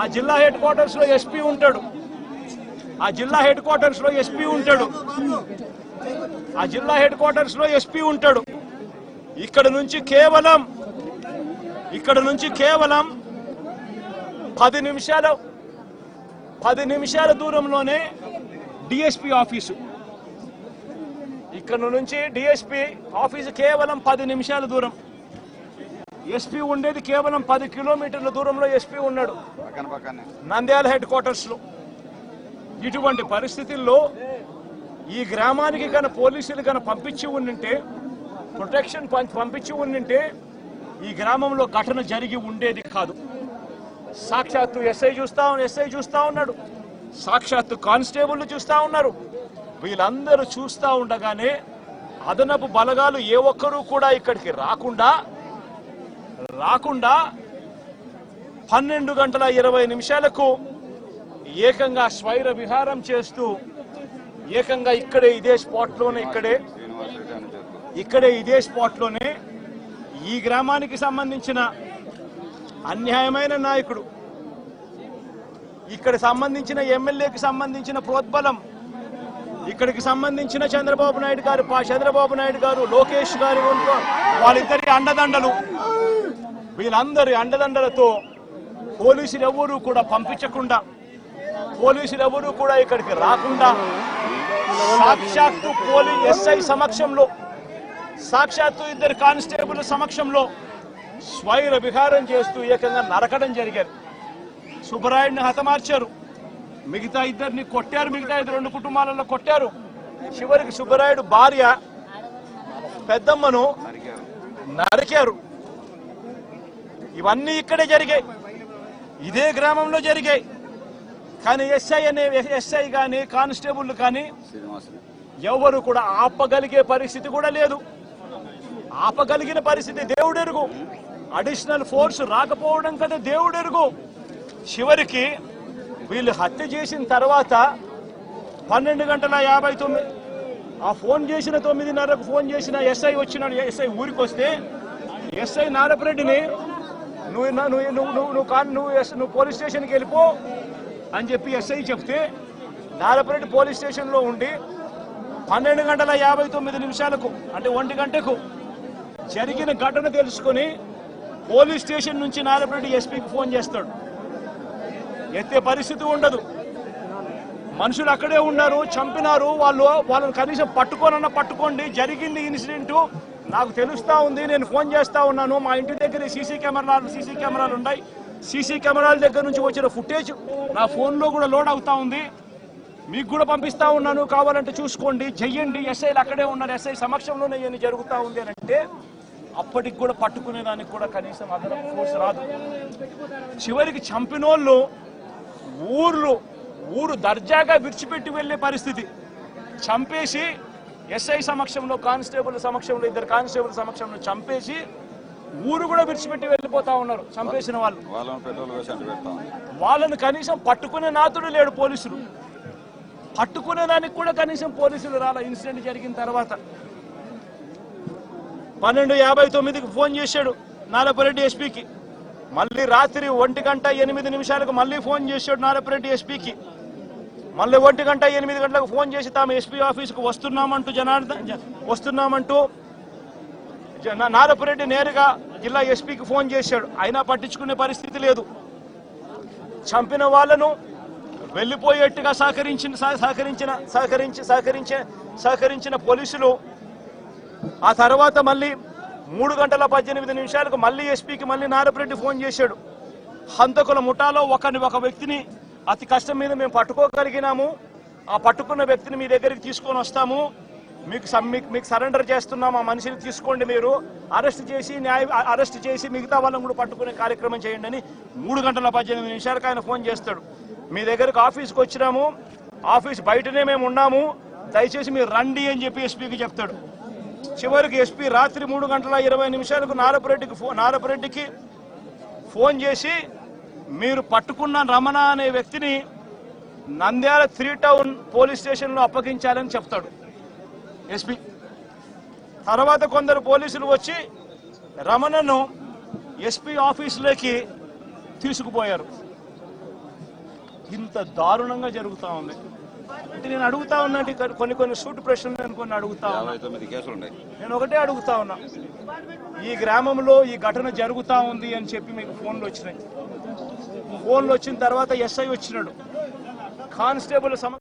ఆ జిల్లా హెడ్ క్వార్టర్స్లో ఎస్పీ ఉంటాడు. ఆ జిల్లా హెడ్ క్వార్టర్స్లో ఎస్పీ ఉంటాడు. ఆ జిల్లా హెడ్ క్వార్టర్స్లో ఎస్పీ ఉంటాడు. ఇక్కడ నుంచి కేవలం ఇక్కడ నుంచి కేవలం పది నిమిషాల పది నిమిషాల దూరంలోనే డిఎస్పి ఆఫీసు. ఇక్కడ నుంచి డిఎస్పి ఆఫీసు కేవలం పది నిమిషాల దూరం. ఎస్పీ ఉండేది కేవలం పది కిలోమీటర్ల దూరంలో ఎస్పీ ఉన్నాడు. నంద్యాల హెడ్ క్వార్టర్స్లో ఇటువంటి పరిస్థితుల్లో ఈ గ్రామానికి కన పోలీసులు కన పంపించి ఉండింటే ప్రొటెక్షన్ పంపించి ఉండింటే ఈ గ్రామంలో ఘటన జరిగి ఉండేది కాదు. సాక్షాత్తు ఎస్ఐ చూస్తా ఎస్ఐ చూస్తా ఉన్నాడు. సాక్షాత్తు కానిస్టేబుల్ చూస్తా ఉన్నారు. వీళ్ళందరూ చూస్తా ఉండగానే అదనపు బలగాలు ఏ ఒక్కరూ కూడా ఇక్కడికి రాకుండా రాకుండా పన్నెండు గంటల ఇరవై నిమిషాలకు ఏకంగా స్వైర విహారం చేస్తూ ఏకంగా ఇక్కడే ఇదే స్పాట్లోనే ఇక్కడే ఇక్కడే ఇదే స్పాట్లోనే ఈ గ్రామానికి సంబంధించిన అన్యాయమైన నాయకుడు ఇక్కడ సంబంధించిన ఎమ్మెల్యేకి సంబంధించిన ప్రోద్బలం ఇక్కడికి సంబంధించిన చంద్రబాబు నాయుడు గారు పా- చంద్రబాబు నాయుడు గారు లోకేష్ గారు వాళ్ళిద్దరి అండదండలు వీళ్ళందరి అండదండలతో పోలీసులు ఎవరూ కూడా పంపించకుండా పోలీసులు ఎవరూ కూడా ఇక్కడికి రాకుండా సాక్షాత్తు పోలీ ఎస్ఐ సమక్షంలో సాక్షాత్తు ఇద్దరు కానిస్టేబుల్ సమక్షంలో స్వైర విహారం చేస్తూ ఏకంగా నరకడం జరిగారు. సుబ్బరాయుడిని హతమార్చారు. మిగతా ఇద్దరిని కొట్టారు. మిగతా ఇద్దరు రెండు కుటుంబాలలో కొట్టారు. చివరికి సుబ్బరాయుడు భార్య పెద్దమ్మను నరికారు నరికారు. ఇవన్నీ ఇక్కడే జరిగాయి. ఇదే గ్రామంలో జరిగాయి. కానీ ఎస్ఐ అనే ఎస్ఐ కానీ కానిస్టేబుల్ కానీ శ్రీనివాస్ ఎవరు కూడా ఆపగలిగే పరిస్థితి కూడా లేదు. ఆపగలిగిన పరిస్థితి దేవుడెరుగు. అడిషనల్ ఫోర్స్ రాకపోవడం కదా దేవుడెరుగు. చివరికి వీళ్ళు హత్య చేసిన తర్వాత పన్నెండు గంటల యాభై తొమ్మిది ఆ ఫోన్ చేసిన తొమ్మిదిన్నరకు ఫోన్ చేసిన ఎస్ఐ వచ్చినాడు. ఎస్ఐ ఊరికి వస్తే ఎస్ఐ నారపరెడ్డిని నువ్వు నువ్వు నువ్వు నువ్వు నువ్వు కాన్- నువ్వు ఎస్- నువ్వు పోలీస్ స్టేషన్కి వెళ్ళిపో అని చెప్పి ఎస్ఐ చెప్తే నారపరెడ్డి పోలీస్ స్టేషన్లో ఉండి పన్నెండు గంటల యాభై తొమ్మిది నిమిషాలకు అంటే ఒంటి గంటకు జరిగిన ఘటన తెలుసుకొని పోలీస్ స్టేషన్ నుంచి నారపరెడ్డి ఎస్పీకి ఫోన్ చేస్తాడు. ఎత్తే పరిస్థితి ఉండదు. మనుషులు అక్కడే ఉన్నారు చంపినారు. వాళ్ళు వాళ్ళని కనీసం పట్టుకోనన్నా పట్టుకోండి. జరిగింది ఇన్సిడెంట్. నాకు తెలుస్తా ఉంది నేను ఫోన్ చేస్తా ఉన్నాను. మా ఇంటి దగ్గర సీసీ కెమెరాలు సీసీ కెమెరాలు ఉన్నాయి. సీసీ కెమెరాల దగ్గర నుంచి వచ్చిన ఫుటేజ్ నా ఫోన్లో కూడా లోడ్ అవుతా ఉంది. మీకు కూడా పంపిస్తా ఉన్నాను. కావాలంటే చూసుకోండి. చెయ్యండి ఎస్ఐలు అక్కడే ఉన్నారు. ఎస్ఐ సమక్షంలోనే ఇవన్నీ జరుగుతూ ఉంది అని అంటే అప్పటికి కూడా పట్టుకునే దానికి కూడా కనీసం అదనపు ఫోర్స్ రాదు. చివరికి చంపినోళ్ళు ఊర్లు ఊరు దర్జాగా విడిచిపెట్టి వెళ్ళే పరిస్థితి. చంపేసి ఎస్ఐ సమక్షంలో కానిస్టేబుల్ సమక్షంలో ఇద్దరు కానిస్టేబుల్ సమక్షంలో చంపేసి ఊరు కూడా విడిచిపెట్టి వెళ్ళిపోతా ఉన్నారు చంపేసిన వాళ్ళు. వాళ్ళని కనీసం పట్టుకునే నాతుడు లేడు పోలీసులు. పట్టుకునే దానికి కూడా కనీసం పోలీసులు రాల. ఇన్సిడెంట్ జరిగిన తర్వాత పన్నెండు యాభై తొమ్మిదికి ఫోన్ చేశాడు నాలపరెడ్డి ఎస్పీకి. మళ్ళీ రాత్రి ఒంటి గంట ఎనిమిది నిమిషాలకు మళ్ళీ ఫోన్ చేశాడు నాలపరెడ్డి ఎస్పీకి. మళ్ళీ ఒంటి గంట ఎనిమిది గంటలకు ఫోన్ చేసి తాము ఎస్పీ ఆఫీస్కు వస్తున్నామంటూ జనార్దన్ జ- వస్తున్నామంటూ జ- నా- నారపురెడ్డి నేరుగా జిల్లా ఎస్పీకి ఫోన్ చేశాడు. అయినా పట్టించుకునే పరిస్థితి లేదు. చంపిన వాళ్ళను వెళ్ళిపోయేట్టుగా సహకరించిన సహ- సహకరించిన సహకరించి సహకరించే సహకరించిన పోలీసులు ఆ తర్వాత మళ్ళీ మూడు గంటల పద్దెనిమిది నిమిషాలకు మళ్ళీ ఎస్పీకి మళ్ళీ నారపురెడ్డి ఫోన్ చేశాడు. హంతకుల ముఠాలో ఒకని ఒక వ్యక్తిని అతి కష్టం మీద మేము పట్టుకోగలిగినాము. ఆ పట్టుకున్న వ్యక్తిని మీ దగ్గరికి తీసుకొని వస్తాము. మీకు మీకు మీకు సరెండర్ చేస్తున్నాం. ఆ మనిషిని తీసుకోండి మీరు. అరెస్ట్ చేసి న్యాయ అరెస్ట్ చేసి మిగతా వాళ్ళని కూడా పట్టుకునే కార్యక్రమం చేయండి అని మూడు గంటల పద్దెనిమిది నిమిషాలకు ఆయన ఫోన్ చేస్తాడు. మీ దగ్గరకు ఆఫీస్కి వచ్చినాము. ఆఫీస్ బయటనే మేము ఉన్నాము. దయచేసి మీరు రండి అని చెప్పి ఎస్పీకి చెప్తాడు. చివరికి ఎస్పీ రాత్రి మూడు గంటల ఇరవై నిమిషాలకు నారపురెడ్డికి ఫోన్ నారపురెడ్డికి ఫోన్ చేసి మీరు పట్టుకున్న రమణ అనే వ్యక్తిని నంద్యాల త్రీ టౌన్ పోలీస్ స్టేషన్లో అప్పగించాలని చెప్తాడు. ఎస్పీ. తర్వాత కొందరు పోలీసులు వచ్చి రమణను ఎస్పీ ఆఫీసులోకి తీసుకుపోయారు. ఇంత దారుణంగా జరుగుతా ఉంది. అంటే నేను అడుగుతా ఉన్నా కొన్ని కొన్ని సూటు ప్రశ్నలు నేను కొన్ని అడుగుతా ఉన్నా. నేను ఒకటే అడుగుతా ఉన్నా. ఈ గ్రామంలో ఈ ఘటన జరుగుతా ఉంది అని చెప్పి మీకు ఫోన్లు వచ్చినాయి. ఫోన్లు వచ్చిన తర్వాత ఎస్ఐ వచ్చినాడు. కానిస్టేబుల్ సమ